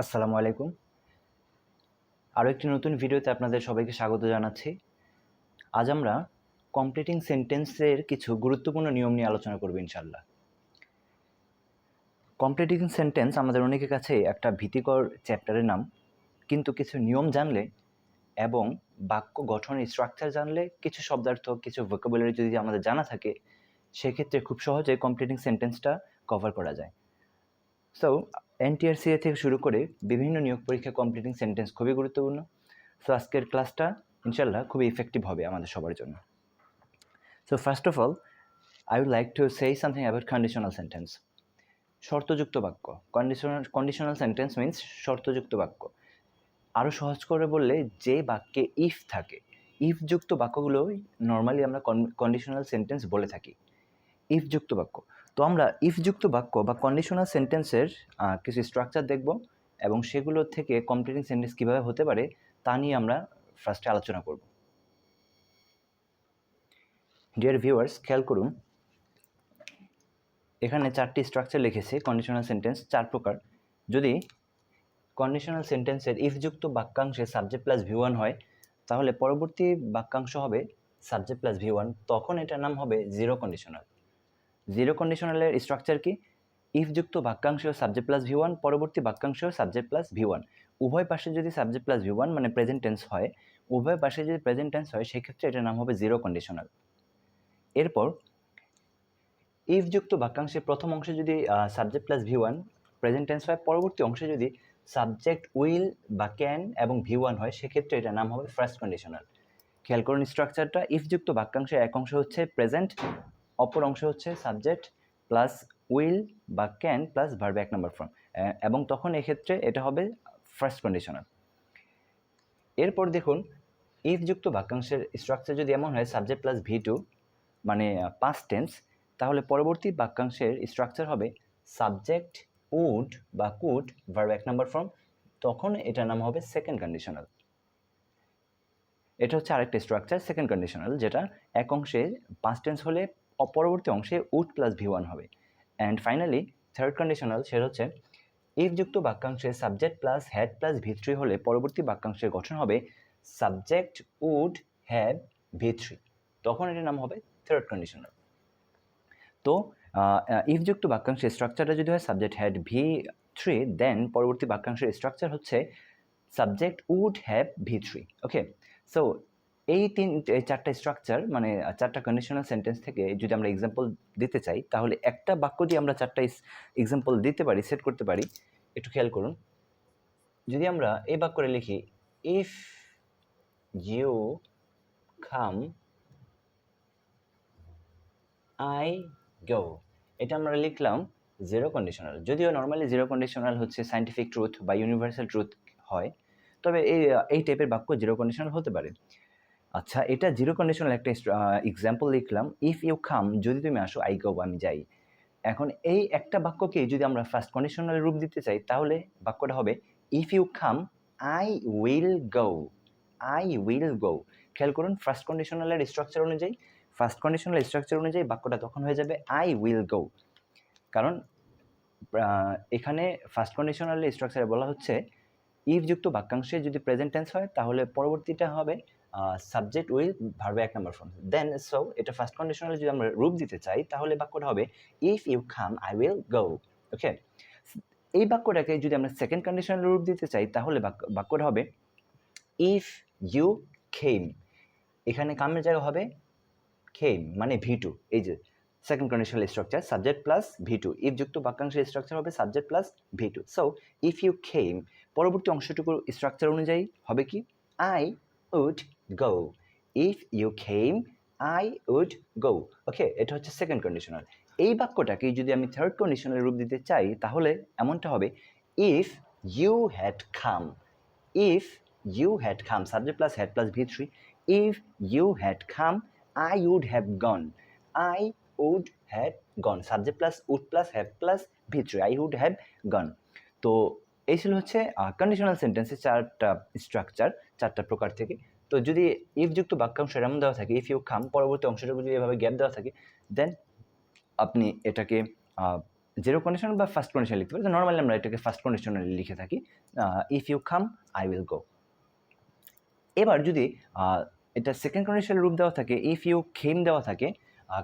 আসসালামু আলাইকুম। আরও একটি নতুন ভিডিওতে আপনাদের সবাইকে স্বাগত জানাচ্ছি। আজ আমরা কমপ্লিটিং সেন্টেন্সের কিছু গুরুত্বপূর্ণ নিয়ম নিয়ে আলোচনা করব ইনশাল্লাহ কমপ্লিটিং সেন্টেন্স আমাদের অনেকের কাছে একটা ভীতিকর চ্যাপ্টারের নাম, কিন্তু কিছু নিয়ম জানলে এবং বাক্য গঠনের স্ট্রাকচার জানলে কিছু শব্দার্থ, কিছু ভোকাবুলারি যদি আমাদের জানা থাকে, সেক্ষেত্রে খুব সহজে কমপ্লিটিং সেন্টেন্সটা কভার করা যায়। সো এনটিআরসিএ থেকে শুরু করে বিভিন্ন নিয়োগ পরীক্ষা কমপ্লিটিং সেন্টেন্স খুবই গুরুত্বপূর্ণ। সো আজকের ক্লাসটা ইনশাল্লাহ খুবই ইফেক্টিভ হবে আমাদের সবার জন্য। So first of all I would like to say something about conditional sentence শর্তযুক্ত বাক্য। কন্ডিশনাল কন্ডিশনাল সেন্টেন্স মিন্স শর্তযুক্ত বাক্য। আরও সহজ করে বললে, যে বাক্যে ইফ থাকে ইফযুক্ত বাক্যগুলোই নর্মালি আমরা কন্ডিশনাল সেন্টেন্স বলে থাকি। ইফযুক্ত বাক্য। তো আমরা ইফযুক্ত বাক্য বা কন্ডিশনাল সেন্টেন্সের কিছু স্ট্রাকচার দেখব এবং সেগুলো থেকে কমপ্লিটিং সেন্টেন্স কীভাবে হতে পারে তা নিয়ে আমরা ফার্স্টে আলোচনা করব। ডিয়ার ভিউয়ার্স খেয়াল করুন, এখানে চারটি স্ট্রাকচার লিখেছে কন্ডিশনাল সেন্টেন্স চার প্রকার। যদি কন্ডিশনাল সেন্টেন্সের ইফযুক্ত বাক্যাংশে সাবজেক্ট প্লাস ভি ওয়ান হয়, তাহলে পরবর্তী বাক্যাংশ হবে সাবজেক্ট প্লাস ভি ওয়ান তখন এটার নাম হবে জিরো কন্ডিশনাল জিরো কন্ডিশনালের স্ট্রাকচার কি? ইফযুক্ত বাক্যাংশ সাবজেক্ট প্লাস ভি ওয়ান পরবর্তী বাক্যাংশ সাবজেক্ট প্লাস ভি ওয়ান উভয় পাশে যদি সাবজেক্ট প্লাস ভি ওয়ান মানে প্রেজেন্ট টেন্স হয়, উভয় পাশে যদি প্রেজেন্ট টেন্স হয়, সেক্ষেত্রে এটার নাম হবে জিরো কন্ডিশনাল এরপর ইফযুক্ত বাক্যাংশের প্রথম অংশে যদি subject plus V one present tense হয়, পরবর্তী অংশে যদি সাবজেক্ট উইল বা ক্যান এবং ভি ওয়ান হয়, সেক্ষেত্রে এটার নাম হবে ফার্স্ট কন্ডিশনাল খেয়াল করুন স্ট্রাকচারটা ইফযুক্ত বাক্যাংশের এক অংশ হচ্ছে প্রেজেন্ট অপর অংশ হচ্ছে সাবজেক্ট প্লাস উইল বা ক্যান প্লাস ভার্ব এক নম্বর ফর্ম এবং তখন এক্ষেত্রে এটা হবে ফার্স্ট কন্ডিশনাল এরপর দেখুন ইফযুক্ত বাক্যাংশের স্ট্রাকচার যদি এমন হয় সাবজেক্ট প্লাস ভি টু মানে পাস্ট টেন্স তাহলে পরবর্তী বাক্যাংশের স্ট্রাকচার হবে সাবজেক্ট উড বা কুড ভার্ব এক নম্বর ফর্ম তখন এটার নাম হবে সেকেন্ড কন্ডিশনাল এটা হচ্ছে আরেকটা স্ট্রাকচার সেকেন্ড কন্ডিশনাল যেটা এক অংশে পাস্ট টেন্স হলে পরবর্তী অংশে উড প্লাস ভি ওয়ান হবে। অ্যান্ড ফাইনালি থার্ড কন্ডিশনাল সেটা হচ্ছে ইফযুক্ত বাক্যাংশে subject plus had plus V three হলে পরবর্তী বাক্যাংশের গঠন হবে subject would have V three তখন এটার নাম হবে থার্ড কন্ডিশনাল তো ইফযুক্ত বাক্যাংশের স্ট্রাকচারটা যদি হয় subject had V three then পরবর্তী বাক্যাংশের স্ট্রাকচার হচ্ছে subject would have V three okay so এই তিন চারটা স্ট্রাকচার মানে চারটা কন্ডিশনাল সেন্টেন্স থেকে যদি আমরা এক্সাম্পল দিতে চাই, তাহলে একটা বাক্য দিয়ে আমরা চারটা এক্সাম্পল দিতে পারি সেট করতে পারি। একটু খেয়াল করুন। যদি আমরা এই বাক্যটা লিখি if you come I go এটা আমরা লিখলাম জিরো কন্ডিশনাল যদিও নর্মালি জিরো কন্ডিশনাল হচ্ছে সাইন্টিফিক ট্রুথ বা ইউনিভার্সাল ট্রুথ হয়, তবে এই এই টাইপের বাক্য জিরো কন্ডিশনাল হতে পারে। আচ্ছা এটা জিরো কন্ডিশনাল একটা এক্সাম্পল লিখলাম। ইফ ইউ খাম যদি তুমি আসো আই গো আমি যাই। এখন এই একটা বাক্যকে যদি আমরা ফার্স্ট কন্ডিশনাল রূপ দিতে চাই, তাহলে বাক্যটা হবে if you come I will go I will go খেয়াল করুন ফার্স্ট কন্ডিশনালের স্ট্রাকচার অনুযায়ী ফার্স্ট কন্ডিশনাল স্ট্রাকচার অনুযায়ী বাক্যটা তখন হয়ে যাবে আই উইল গো কারণ এখানে ফার্স্ট কন্ডিশনাল স্ট্রাকচারে বলা হচ্ছে ইফ যুক্ত বাক্যাংশে যদি প্রেজেন্ট টেন্স হয়, তাহলে পরবর্তীটা হবে সাবজেক্ট উইল ভার্বে এক নম্বর ফর্ম দেন সো এটা ফার্স্ট কন্ডিশনালে যদি আমরা রূপ দিতে চাই, তাহলে বাক্যটা হবে if you come I will go okay এই বাক্যটাকে যদি আমরা সেকেন্ড কন্ডিশনাল রূপ দিতে চাই, তাহলে বাক্যটা হবে ইফ ইউ খেম এখানে কামের জায়গা হবে খেম মানে ভি টু এই যে second conditional structure subject plus V two if যুক্ত বাক্যাংশের স্ট্রাকচার হবে subject plus V two so if you came পরবর্তী অংশটুকুর স্ট্রাকচার অনুযায়ী হবে কি? I would go if you came I would go okay এটা হচ্ছে সেকেন্ড কন্ডিশনাল এই বাক্যটাকে যদি আমি থার্ড কন্ডিশনাল রূপ দিতে চাই, তাহলে এমনটা হবে if you had come if you had come subject plus had plus V three if you had come I would have gone I would had gone subject plus would plus have plus V three I would have gone তো এই ছিল হচ্ছে conditional সেন্টেন্সের চারটা structure চারটা প্রকার থেকে। তো যদি ইফযুক্ত বাক্যাংশ এমন দেওয়া থাকে ইফ ইউ খাম পরবর্তী অংশটুকু যদি এভাবে গ্যাপ দেওয়া থাকে দেন আপনি এটাকে জিরো কন্ডিশন বা ফার্স্ট কন্ডিশন লিখতে পারি নর্মালি আমরা এটাকে ফার্স্ট কন্ডিশনালি লিখে থাকি। If you come I will go এবার যদি এটা সেকেন্ড কন্ডিশনাল রূপ দেওয়া থাকে ইফ ইউ খেম দেওয়া থাকে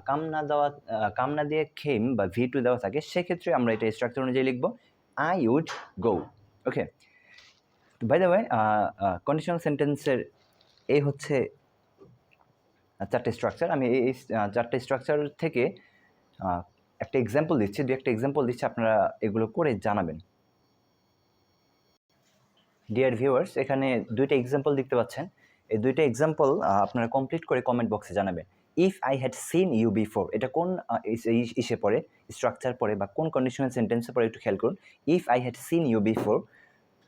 কাম না দেওয়া কাম না দিয়ে খেম বা ভি টু দেওয়া থাকে, সেক্ষেত্রে আমরা এটা স্ট্রাকচার অনুযায়ী লিখব I would go okay by the way conditional সেন্টেন্সের এই হচ্ছে চারটে স্ট্রাকচার আমি এই চারটে স্ট্রাকচার থেকে একটা এক্সাম্পল দিচ্ছি। দু একটা এক্সাম্পল দিচ্ছি, আপনারা এগুলো করে জানাবেন। ডিয়ার ভিউয়ার্স এখানে দুইটা এক্সাম্পল দেখতে পাচ্ছেন। এই দুইটা এক্সাম্পল আপনারা কমপ্লিট করে কমেন্ট বক্সে জানাবেন। If I had seen you before এটা কোন ইসে পড়ে স্ট্রাকচার পড়ে, বা কোন কন্ডিশনাল সেন্টেন্সে পড়ে, একটু খেয়াল করুন। If I had seen you before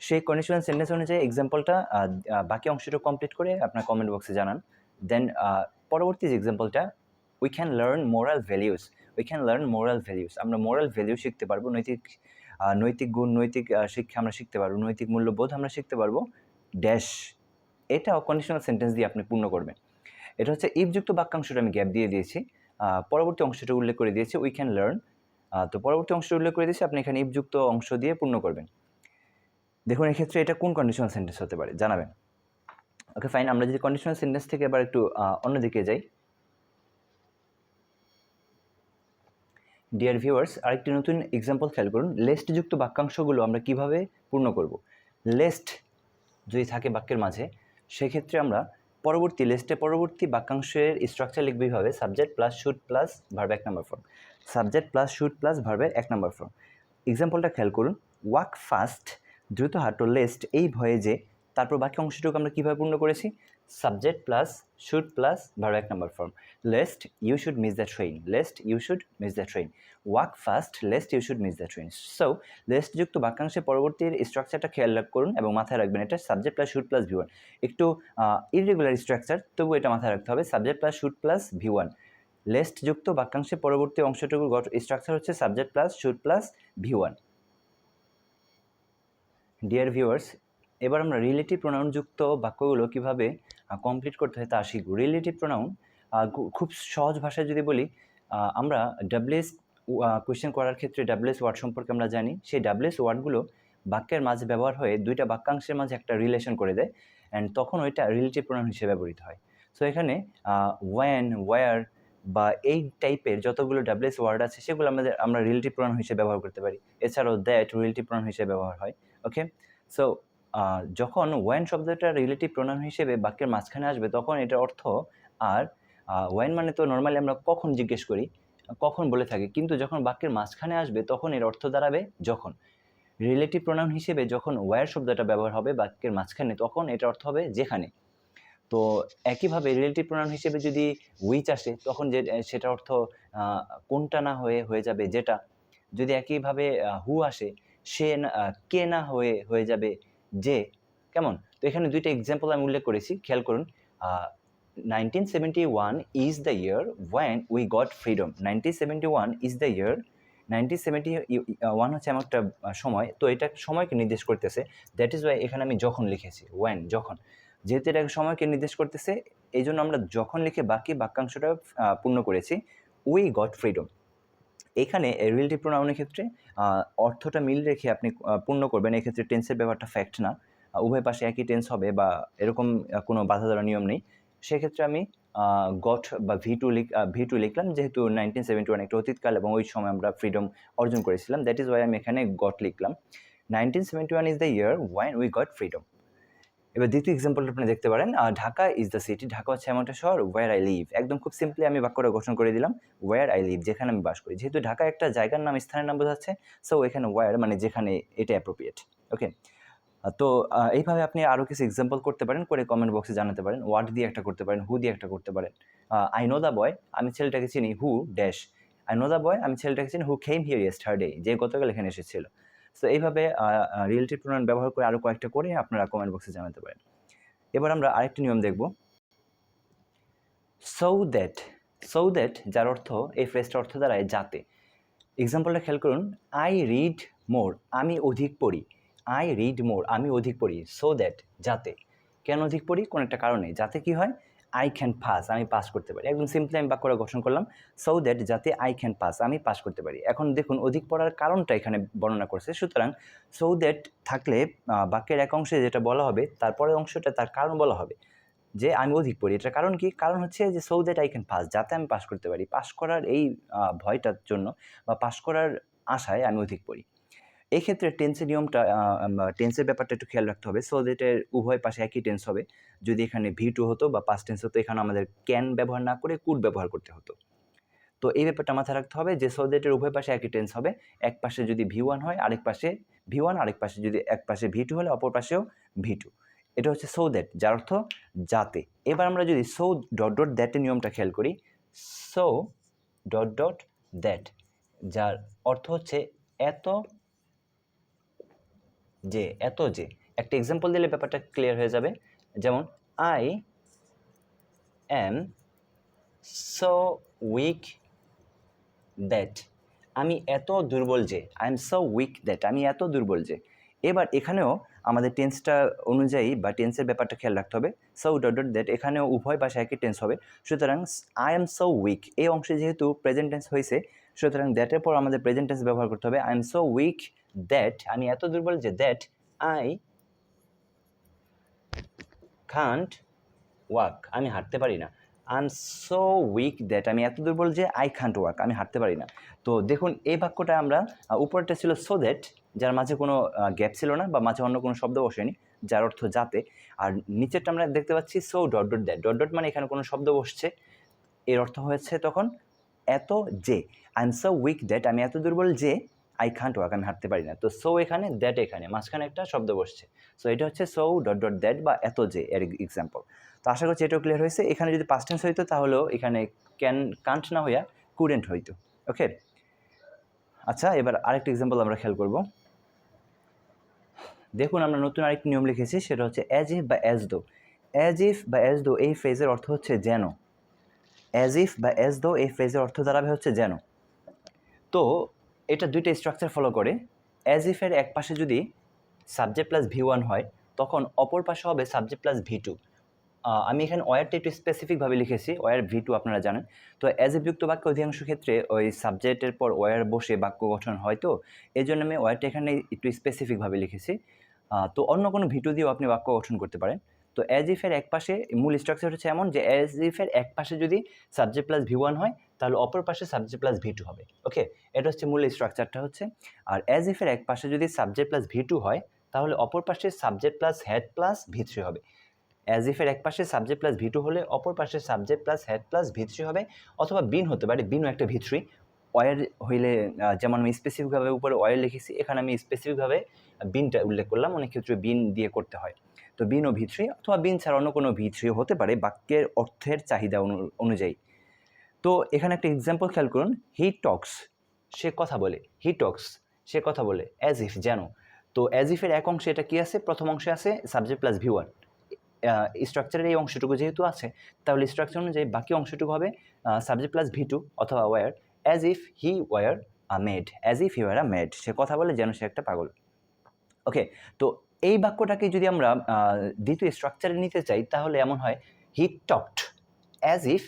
সেই কন্ডিশনাল সেন্টেন্স অনুযায়ী এক্সাম্পলটা বাকি অংশটা কমপ্লিট করে আপনার কমেন্ট বক্সে জানান। দেন পরবর্তী যে এক্সাম্পলটা we can learn moral values we can learn moral values আমরা মোরাল ভ্যালিউ শিখতে পারব, নৈতিক নৈতিক গুণ, নৈতিক শিক্ষা আমরা শিখতে পারব, নৈতিক মূল্যবোধ আমরা শিখতে পারব। ড্যাশ এটা কন্ডিশনাল সেন্টেন্স দিয়ে আপনি পূর্ণ করবেন। এটা হচ্ছে ইফযুক্ত বাক্যাংশটা আমি গ্যাপ দিয়ে দিয়েছি। পরবর্তী অংশটা উল্লেখ করে দিয়েছি উই ক্যান লার্ন তো পরবর্তী অংশটা উল্লেখ করে দিয়েছি, আপনি এখানে ইফযুক্ত অংশ দিয়ে পূর্ণ করবেন। দেখুন, এক্ষেত্রে এটা কোন কন্ডিশনাল সেন্টেন্স হতে পারে? জানাবেন। ওকে ফাইন আমরা যদি কন্ডিশনাল সেন্টেন্স থেকে এবার একটু অন্যদিকে যাই। ডিয়ার ভিউয়ার্স আরেকটি নতুন এক্সাম্পল খেয়াল করুন। লেস্টযুক্ত বাক্যাংশগুলো আমরা কীভাবে পূর্ণ করব? লেস্ট যদি থাকে বাক্যের মাঝে, সেক্ষেত্রে আমরা পরবর্তী লেস্টে পরবর্তী বাক্যাংশের স্ট্রাকচার লিখবে এইভাবে subject plus should plus verb এক নম্বর form subject plus should plus ভার্বের এক নম্বর ফর্ম এক্সাম্পলটা খেয়াল করুন। ওয়াক ফাস্ট দ্রুত হাঁটো লেস্ট এই ভয়ে যে তারপর বাকি অংশটুকু আমরা কীভাবে পূর্ণ করেছি? Subject plus should plus verb এক নম্বর form lest you should miss the train lest you should miss the train walk fast lest you should miss the train so লেস্টযুক্ত বাক্যাংশে পরবর্তীর স্ট্রাকচারটা খেয়াল করুন এবং মাথায় রাখবেন এটা subject plus should plus V one একটু ইরেগুলার স্ট্রাকচার তবু এটা মাথায় রাখতে হবে। Subject plus should plus V one লেস্টযুক্ত বাক্যাংশে পরবর্তী অংশটুকুর স্ট্রাকচার হচ্ছে subject plus should plus V one dear viewers এবার আমরা রিলেটিভ প্রোনাউনযুক্ত বাক্যগুলো কীভাবে কমপ্লিট করতে হয় তা শিখব। রিলেটিভ প্রোনাউন খুব সহজ ভাষায় যদি বলি আমরা ডাব্লিউএস কোয়েশ্চেন করার ক্ষেত্রে ডাব্লিউএস ওয়ার্ড সম্পর্কে আমরা জানি। সেই ডাব্লিউএস ওয়ার্ডগুলো বাক্যের মাঝে ব্যবহার হয়ে দুইটা বাক্যাংশের মাঝে একটা রিলেশন করে দেয় অ্যান্ড তখন ওইটা রিলেটিভ প্রোনাউন হিসেবে ব্যবহৃত হয়। সো এখানে ওয়ান ওয়ার বা এই টাইপের যতগুলো ডাব্লিউএস ওয়ার্ড আছে, সেগুলো আমাদের, আমরা রিলেটিভ প্রোনাউন হিসেবে ব্যবহার করতে পারি। এছাড়াও দ্যাট রিলেটিভ প্রোনাউন হিসেবে ব্যবহার হয়। ওকে সো যখন ওয়ান শব্দটা রিলেটিভ প্রোনাউন হিসেবে বাক্যের মাঝখানে আসবে, তখন এটার অর্থ আর ওয়ান মানে তো নর্মালি আমরা কখন জিজ্ঞেস করি, কখন বলে থাকি, কিন্তু যখন বাক্যের মাঝখানে আসবে, তখন এর অর্থ দাঁড়াবে যখন। রিলেটিভ প্রোনাউন হিসেবে যখন ওয়ার শব্দটা ব্যবহার হবে বাক্যের মাঝখানে, তখন এটার অর্থ হবে যেখানে। তো, একইভাবে রিলেটিভ প্রোনাউন হিসেবে যদি উইচ আসে, তখন যে সেটা অর্থ কোনটা না হয়ে হয়ে যাবে যেটা। যদি একইভাবে হু আসে সে কে না হয়ে হয়ে যাবে যে, কেমন? তো এখানে দুইটা এক্সাম্পল আমি উল্লেখ করেছি, খেয়াল করুন। Nineteen one is the year one we got freedom nineteen one is the year nineteen seventy one হচ্ছে আমার একটা সময়। তো এটা সময়কে নির্দেশ করতেছে। দ্যাট ইজ ওয়াই এখানে আমি যখন লিখেছি ওয়ান যখন। যেহেতু এটা সময়কে নির্দেশ করতেছে এই জন্য আমরা যখন লিখে বাকি বাক্যাংশটা পূর্ণ করেছি উই গট ফ্রিডম এখানে রিলেটিভ প্রোনাউনের ক্ষেত্রে অর্থটা মিল রেখে আপনি পূর্ণ করবেন। এক্ষেত্রে টেন্সের ব্যাপারটা ফ্যাক্ট না। উভয় পাশে একই টেন্স হবে বা এরকম কোনো বাধা ধরা নিয়ম নেই। সেক্ষেত্রে আমি গট বা ভি টু লিখ ভি টু লিখলাম। যেহেতু নাইনটিন সেভেন্টি ওয়ান একটা অতীতকাল এবং ওই সময় আমরা ফ্রিডম অর্জন করেছিলাম দ্যাট ইজ ওয়াই আমি এখানে গট লিখলাম। Nineteen seventy one is the year one we got freedom এবার দ্বিতীয় এক্সাম্পলটা আপনি দেখতে পারেন Dhaka is the city Dhaka হচ্ছে এমন একটা শহর ওয়ার আই লিভ একদম খুব সিম্পলি আমি বাক্যটা গঠন করে দিলাম ওয়ার আই লিভ যেখানে আমি বাস করি। যেহেতু ঢাকা একটা জায়গার নাম, স্থানের নাম বোঝাচ্ছে সো এখানে ওয়ার মানে যেখানে এটা অ্যাপ্রোপ্রিয়েট ওকে তো এইভাবে আপনি আরও কিছু এক্সাম্পল করতে পারেন, করে কমেন্ট বক্সে জানাতে পারেন ওয়ার্ড দিয়ে একটা করতে পারেন হু দিয়ে একটা করতে পারেন। আই নো দ্য বয় আমি ছেলেটাকে চিনি who dash I know the boy আমি ছেলেটাকে চিনি হু খেম হিয়ার ইয়েস্টারডে যে গতকাল এখানে এসেছিল। সো এইভাবে রিলেটিভ প্রোনাউন ব্যবহার করে আরও কয়েকটা করে আপনারা কমেন্ট বক্সে জানাতে পারেন। এবার আমরা আরেকটি নিয়ম দেখব। সৌ দ্যাট সৌ দ্যাট যার অর্থ, এই ফ্রেজটার অর্থ দাঁড়ায় যাতে। এক্সাম্পলটা খেয়াল করুন আই রিড মোর আমি অধিক পড়ি। আই রিড মোর আমি অধিক পড়ি। সো দ্যাট যাতে। কেন অধিক পড়ি? কোনো একটা কারণে। যাতে কি হয়? আই ক্যান পাস আমি পাস করতে পারি। একদম সিম্পলি আমি বাক্যটা গঠন করলাম সো দ্যাট যাতে আই ক্যান পাস আমি পাস করতে পারি। এখন দেখুন, অধিক পড়ার কারণটা এখানে বর্ণনা করছে। সুতরাং সো দ্যাট থাকলে বাক্যের এক অংশে যেটা বলা হবে তারপরের অংশটা তার কারণ বলা হবে। যে আমি অধিক পড়ি, এটার কারণ কি? কারণ হচ্ছে যে so that I can pass যাতে আমি পাস করতে পারি। পাস করার এই ভয়টার জন্য বা পাস করার আশায় আমি অধিক পড়ি। এই ক্ষেত্রে টেন্সের নিয়মটা টেন্সের ব্যাপারটা একটু খেয়াল রাখতে হবে। সো দ্যাটের উভয় পাশে একই টেন্স হবে। যদি এখানে ভি টু হতো বা পাস্ট টেন্স হতো, এখানে আমাদের ক্যান ব্যবহার না করে কুড ব্যবহার করতে হতো। তো এই ব্যাপারটা মাথায় রাখতে হবে যে সো দ্যাটের উভয় পাশে একই টেন্স হবে। এক পাশে যদি ভি ওয়ান হয়, আরেক পাশে ভি ওয়ান, আরেক পাশে যদি এক পাশে ভি টু হলে, অপর পাশেও ভি টু। এটা হচ্ছে সো দ্যাট যার অর্থ যাতে। এবার আমরা যদি সো ডট ডট দ্যাটের নিয়মটা খেয়াল করি। সো ডট ডট দ্যাট যার অর্থ হচ্ছে এত যে, এত যে। একটা এক্সাম্পল দিলে ব্যাপারটা ক্লিয়ার হয়ে যাবে। যেমন I am so weak that আমি এত দুর্বল যে I am so weak that আমি এত দুর্বল যে। এবার এখানেও আমাদের টেন্সটা অনুযায়ী বা টেন্সের ব্যাপারটা খেয়াল রাখতে হবে। সো ডট ডট দ্যাট এখানেও উভয় পাশে একই টেন্স হবে। সুতরাং আই এম সো উইক এই অংশে যেহেতু প্রেজেন্ট টেন্স হয়েছে, সুতরাং দ্যাটের পর আমাদের প্রেজেন্ট টেন্স ব্যবহার করতে হবে। I am so weak that আমি এত দুর্বল যে দ্যাট আই কান্ট ওয়াক আমি হাঁটতে পারি না। I am so weak that আমি এত দুর্বল যে আই খান্ট ওয়াক আমি হাঁটতে পারি না। তো দেখুন, এই বাক্যটা আমরা উপরটা ছিল সো দ্যাট যার মাঝে কোনো গ্যাপ ছিল না বা মাঝে অন্য কোনো শব্দ বসেনি, যার অর্থ যাতে। আর নিচেরটা আমরা দেখতে পাচ্ছি so dot dot that dot dot মানে এখানে কোনো শব্দ বসছে। এর অর্থ হয়েছে তখন এত যে। I am so weak that আমি এত দুর্বল যে আই খান্ট ওয়াক আমি হাঁটতে পারি না। তো সো এখানে দ্যাট এখানে, মাঝখানে একটা শব্দ বসছে। সো এটা হচ্ছে সো ডট ডট দ্যাট বা এত যে এর এক্সাম্পল তো আশা করছি এটাও ক্লিয়ার হয়েছে। এখানে যদি পাস্ট টেন্স হইতো তাহলেও এখানে ক্যান কান্ট না হইয়া কুডেন্ট হইতো। ওকে আচ্ছা এবার আরেকটা এক্সাম্পল আমরা খেয়াল করব। দেখুন, আমরা নতুন আরেকটি নিয়ম লিখেছি, সেটা হচ্ছে অ্যাজ ইফ বা অ্যাজ দো অ্যাজ ইফ বা অ্যাজ দো এই ফ্রেজের অর্থ হচ্ছে যেন। অ্যাজ ইফ বা অ্যাজ দো এই ফ্রেজের অর্থ দাঁড়াবে হচ্ছে যেন। তো এটা দুইটা স্ট্রাকচার ফলো করে। অ্যাজ ইফের এক পাশে যদি সাবজেক্ট প্লাস ভি ওয়ান হয়, তখন অপর পাশে হবে সাবজেক্ট প্লাস ভি টু আমি এখানে ওয়ারটা একটু স্পেসিফিকভাবে লিখেছি ওয়ার ভি টু আপনারা জানেন। তো অ্যাজ এ যুক্ত বাক্য অধিকাংশ ক্ষেত্রে ওই সাবজেক্টের পর ওয়ার বসে বাক্য গঠন হয় তো এই জন্য আমি ওয়ারটা এখানে একটু স্পেসিফিকভাবে লিখেছি। তো অন্য কোনো ভি টু দিয়েও আপনি বাক্য গঠন করতে পারেন। তো অ্যাজ ইফের এক পাশে মূল স্ট্রাকচার হচ্ছে এমন যে অ্যাজ ইফের এক পাশে যদি সাবজেক্ট প্লাস ভি ওয়ান হয়, তাহলে অপর পাশে সাবজেক্ট প্লাস ভি টু হবে। ওকে এটা হচ্ছে মূল স্ট্রাকচারটা হচ্ছে। আর অ্যাজ ইফের এক পাশে যদি সাবজেক্ট প্লাস ভি টু হয়, তাহলে অপর পাশে subject plus had plus V three হবে। অ্যাজ ইফের এক পাশে সাবজেক্ট প্লাস ভি টু হলে অপর পাশে subject plus had plus V three হবে, অথবা বিন হতে পারে বিনও একটা ভি থ্রি ওয়ার হইলে যেমন আমি স্পেসিফিকভাবে উপরে ওয়ার লিখেছি, এখানে আমি স্পেসিফিকভাবে বিনটা উল্লেখ করলাম। অনেক ক্ষেত্রে বিন দিয়ে করতে হয়। তো বিন ও ভি থ্রি অথবা বিন ছাড়া অন্য কোনো ভি থ্রি হতে পারে বাক্যের অর্থের চাহিদা অনু- অনুযায়ী। তো এখানে একটা এক্সাম্পল খেয়াল করুন হি টক্স সে কথা বলে হি টক্স সে কথা বলে অ্যাজ ইফ যেন। তো অ্যাজ ইফের এক অংশে এটা কী আছে? প্রথম অংশে আছে সাবজেক্ট প্লাস ভি ওয়ান স্ট্রাকচারের এই অংশটুকু যেহেতু আছে, তাহলে স্ট্রাকচার অনুযায়ী বাকি অংশটুকু হবে সাবজেক্ট প্লাস ভি টু অথবা were as if he were a mad as if he were a mad সে কথা বলে যেন সে একটা পাগল। ওকে তো এই বাক্যটাকে যদি আমরা দ্বিতীয় স্ট্রাকচারে নিতে চাই, তাহলে এমন হয় he talked as if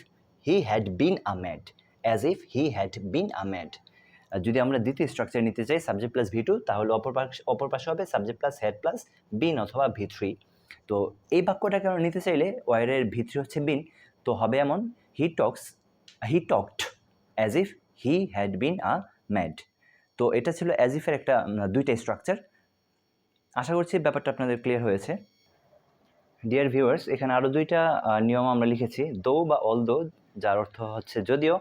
he had been a mad as if he had been a mad যদি আমরা দ্বিতীয় স্ট্রাকচার নিতে চাই সাবজেক্ট প্লাস ভি টু তাহলে অপর পাশ, অপর পাশে হবে subject plus had plus been অথবা ভি থ্রি তো এই বাক্যটাকে আমরা নিতে চাইলে ওয়ারের ভি থ্রি হচ্ছে বিন তো হবে এমন he talks he talked as if he had been a mad তো এটা ছিল অ্যাজ ইফের একটা দুইটা স্ট্রাকচার আশা করছি ব্যাপারটা আপনাদের ক্লিয়ার হয়েছে। ডিয়ার ভিউয়ার্স এখানে আরও দুইটা নিয়ম আমরা লিখেছি। দো বা অল দো যার অর্থ হচ্ছে যদিও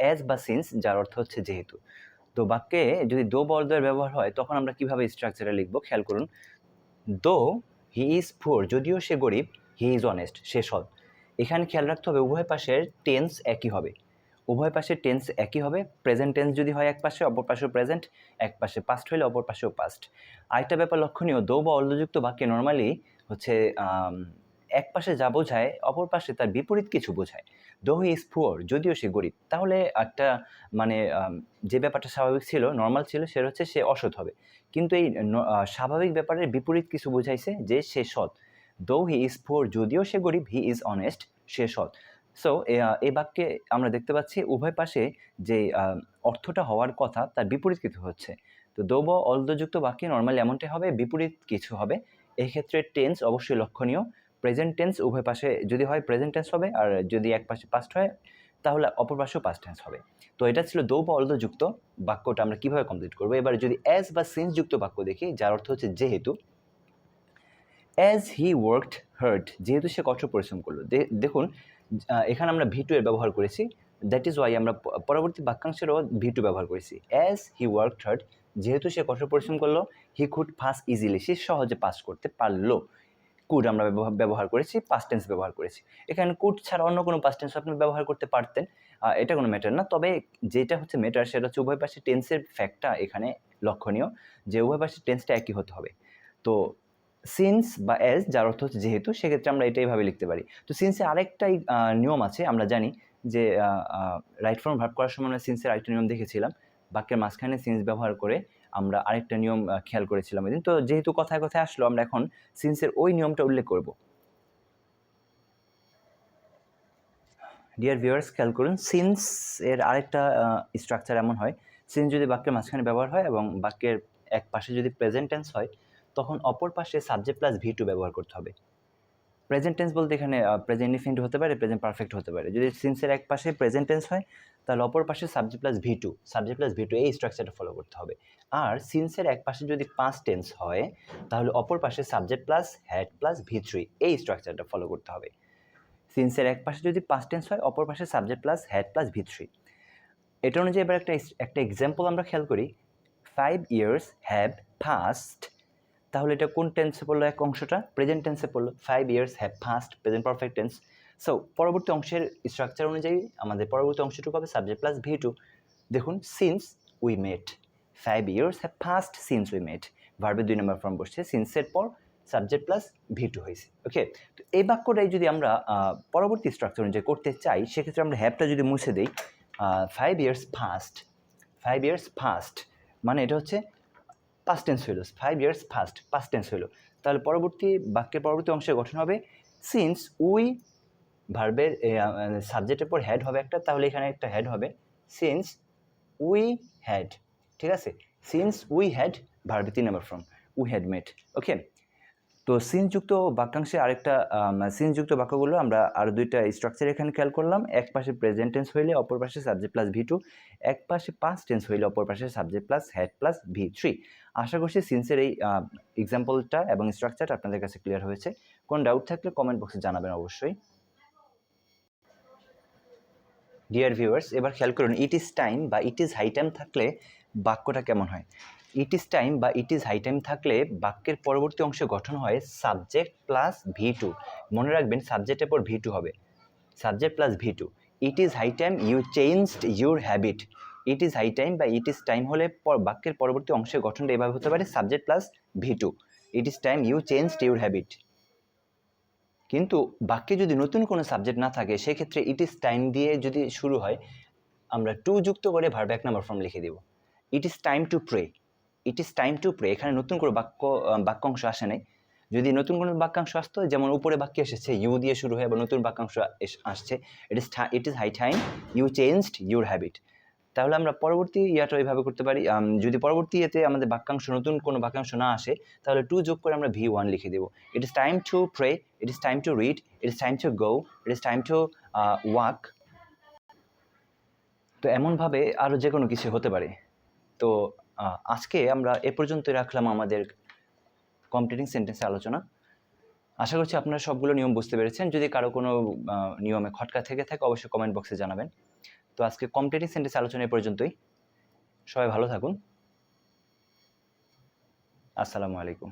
অ্যাজ বা সিন্স যার অর্থ হচ্ছে যেহেতু। তো বাক্যে যদি দো বা অল দো এর ব্যবহার হয়, তখন আমরা কীভাবে স্ট্রাকচারে লিখব? খেয়াল করুন। দো হি ইজ পুয়ার যদিও সে গরিব হি ইজ অনেস্ট সে সৎ। এখানে খেয়াল রাখতে হবে, উভয় পাশের টেন্স একই হবে। উভয় পাশে টেন্স একই হবে প্রেজেন্ট টেন্স যদি হয় এক পাশে, অপর পাশেও প্রেজেন্ট এক পাশে পাস্ট হলে অপর পাশেও পাস্ট আরেকটা ব্যাপার লক্ষণীয়, দো বা অলযুক্ত বাক্যে নর্মালি হচ্ছে এক পাশে যা বোঝায়, অপর পাশে তার বিপরীত কিছু বোঝায়। দো হি ইজ পুয়ার, যদিও সে গরিব। তাহলে একটা মানে যে ব্যাপারটা স্বাভাবিক ছিল নর্মাল ছিল সেটা হচ্ছে সে অসৎ হবে। কিন্তু এই স্বাভাবিক ব্যাপারের বিপরীত কিছু বোঝাইছে যে সে সৎ। দো হি ইজ পুয়ার, যদিও সে গরিব, হি ইজ অনেস্ট সে সৎ। সো এই বাক্যে আমরা দেখতে পাচ্ছি উভয় পাশে যে অর্থটা হওয়ার কথা তার বিপরীত কিছু হচ্ছে। তো দোব অলদযুক্ত বাক্যে নর্মালি এমনটাই হবে, বিপরীত কিছু হবে। এই ক্ষেত্রে টেন্স অবশ্যই লক্ষণীয়। প্রেজেন্ট টেন্স উভয় পাশে যদি হয় প্রেজেন্ট টেন্স হবে, আর যদি এক পাশে পাস্ট হয়, তাহলে অপর পাশেও পাস্ট টেন্স হবে। তো এটা ছিল দৌ বা অলদযুক্ত বাক্যটা আমরা কীভাবে কমপ্লিট করব? এবার যদি অ্যাজ বা সিন্স যুক্ত বাক্য দেখি, যার অর্থ হচ্ছে যেহেতু। অ্যাজ হি ওয়ার্কড হার্ড যেহেতু সে কঠোর পরিশ্রম করল। দেখুন এখানে আমরা ভি টু এর ব্যবহার করেছি। দ্যাট ইজ ওয়াই আমরা পরবর্তী বাক্যাংশেরও ভি টু ব্যবহার করেছি। অ্যাজ হি ওয়ার্ক হার্ড যেহেতু সে কঠোর পরিশ্রম করল হি কুড পাস ইজিলি সে সহজে পাস করতে পারল। কুড আমরা ব্যবহার- করেছি পাস্ট টেন্স ব্যবহার করেছি। এখানে কুড ছাড়া অন্য কোনো পাস্ট টেন্স আপনি ব্যবহার করতে পারতেন এটা কোনো ম্যাটার না। তবে যেটা হচ্ছে ম্যাটার সেটা হচ্ছে উভয় পাশে টেন্সের ফ্যাক্টটা এখানে লক্ষণীয়, যে উভয় পাশে টেন্সটা একই হতে হবে। তো সিন্স বা এস যার অর্থ হচ্ছে যেহেতু, সেক্ষেত্রে আমরা এটা এইভাবে লিখতে পারি। তো সিন্সে আরেকটাই নিয়ম আছে, আমরা জানি যে রাইট ফর্ম ভার্ব করার সময় আমরা সিন্সের আরেকটা নিয়ম দেখেছিলাম। বাক্যের মাঝখানে সিন্স ব্যবহার করে আমরা আরেকটা নিয়ম খেয়াল করেছিলাম ওই দিন। তো যেহেতু কথায় কথায় আসলো, আমরা এখন সিন্সের ওই নিয়মটা উল্লেখ করব। ডিয়ার ভিউয়ার্স খেয়াল করুন সিন্স এর আরেকটা স্ট্রাকচার এমন হয়। সিন্স যদি বাক্যের মাঝখানে ব্যবহার হয় এবং বাক্যের এক পাশে যদি প্রেজেন্ট টেন্স হয় তখন অপর পাশে সাবজেক্ট প্লাস ভি টু ব্যবহার করতে হবে। প্রেজেন্ট টেন্স বলতে এখানে প্রেজেন্ট ইনফিনিট হতে পারে প্রেজেন্ট পারফেক্ট হতে পারে। যদি সিন্সের এক পাশে প্রেজেন্ট টেন্স হয়, তাহলে অপর পাশে subject plus V two subject plus V two এই স্ট্রাকচারটা ফলো করতে হবে। আর সিন্সের এক পাশে যদি পাঁচ টেন্স হয়, তাহলে অপর পাশে subject plus had plus V three এই স্ট্রাকচারটা ফলো করতে হবে। সিন্সের এক পাশে যদি পাঁচ টেন্স হয়, অপর পাশে subject plus had plus V three এটা অনুযায়ী এবার একটা একটা এক্সাম্পল আমরা খেয়াল করি। ফাইভ ইয়ার্স হ্যাভ ফাস্ট তাহলে এটা কোন টেন্সে পড়ল? এক অংশটা? প্রেজেন্ট টেন্সে পড়ল। Five years have passed present perfect tense so পরবর্তী অংশের স্ট্রাকচার অনুযায়ী আমাদের পরবর্তী অংশটুকু হবে সাবজেক্ট প্লাস ভি টু দেখুন since we met five years have passed since we met ভার্বের দুই নম্বর ফর্ম বসছে সিন্সের পর সাবজেক্ট প্লাস ভি টু হয়েছে। ওকে তো এই বাক্যটাই যদি আমরা পরবর্তী স্ট্রাকচার অনুযায়ী করতে চাই, সেক্ষেত্রে আমরা হ্যাপটা যদি মুছে দিই five years passed five years passed মানে এটা হচ্ছে পাস্ট টেন্স হইল five years passed past tense হইল। তাহলে পরবর্তী বাক্যের পরবর্তী অংশে গঠন হবে সিন্স উই ভার্বের সাবজেক্টের পর হেড হবে একটা, তাহলে এখানে একটা হ্যাড হবে সিন্স উই হ্যাড ঠিক আছে? সিন্স উই হ্যাড ভার্বে তিন নম্বর form we had met okay তো সিনযুক্ত বাক্যাংশে আরেকটা সিনযুক্ত বাক্যগুলো আমরা আর দুইটা স্ট্রাকচার এখানে খেয়াল করলাম। এক পাশে প্রেজেন্ট টেন্স হইলে, অপর পাশে সাবজেক্ট প্লাস ভি টু এক পাশে পাঁচ টেন্স হইলে, অপর পাশে subject plus had plus V three আশা করছি সিন্সের এই এক্সাম্পলটা এবং স্ট্রাকচারটা আপনাদের কাছে ক্লিয়ার হয়েছে। কোন ডাউট থাকলে কমেন্ট বক্সে জানাবেন অবশ্যই। ডিয়ার ভিউয়ার্স এবার খেয়াল করুন ইট ইজ টাইম বা ইট ইজ হাই টাইম থাকলে বাক্যটা কেমন হয়? ইট ইজ টাইম বা ইট ইজ হাই টাইম থাকলে বাক্যের পরবর্তী অংশে গঠন হয় সাবজেক্ট প্লাস ভি টু মনে রাখবেন সাবজেক্টের পর ভি টু হবে। Subject plus V two it is high time you changed your habit it is high time বা ইট ইজ টাইম হলে বাক্যের পরবর্তী অংশে গঠনটা এভাবে হতে পারে subject plus V two it is time you changed your habit কিন্তু বাক্যে যদি নতুন কোনো সাবজেক্ট না থাকে, সেক্ষেত্রে ইট ইজ টাইম দিয়ে যদি শুরু হয়, আমরা টু যুক্ত করে ভার্ব এক নাম্বার ফর্ম লিখে দেব। It is time to pray it is time to pray এখানে নতুন কোনো বাক্য বাক্যাংশ আসে নাই। যদি নতুন কোনো বাক্যাংশ আসতো, যেমন উপরে বাক্য এসেছে ইউ দিয়ে শুরু হয় আবার নতুন বাক্যাংশ আসছে it is it is high time you changed your habit তাহলে আমরা পরবর্তী ইয়াটা ওইভাবে করতে পারি। যদি পরবর্তী ইয়েতে আমাদের বাক্যাংশ, নতুন কোনো বাক্যাংশ না আসে, তাহলে টু যোগ করে আমরা ভি ওয়ান লিখে দেবো। It is time to pray it is time to read it is time to go it is time to walk তো এমনভাবে আরও যে কোনো কিছু হতে পারে। তো আজকে আমরা এ পর্যন্তই রাখলাম আমাদের কমপ্লিটিং সেন্টেন্স আলোচনা। আশা করছি আপনারা সবগুলো নিয়ম বুঝতে পেরেছেন। যদি কারও কোনো নিয়মে খটকা থেকে থাকে, অবশ্যই কমেন্ট বক্সে জানাবেন। তো আজকে কমপ্লিটিং সেন্টেন্স আলোচনা এ পর্যন্তই। সবাই ভালো থাকুন। আসসালামু আলাইকুম।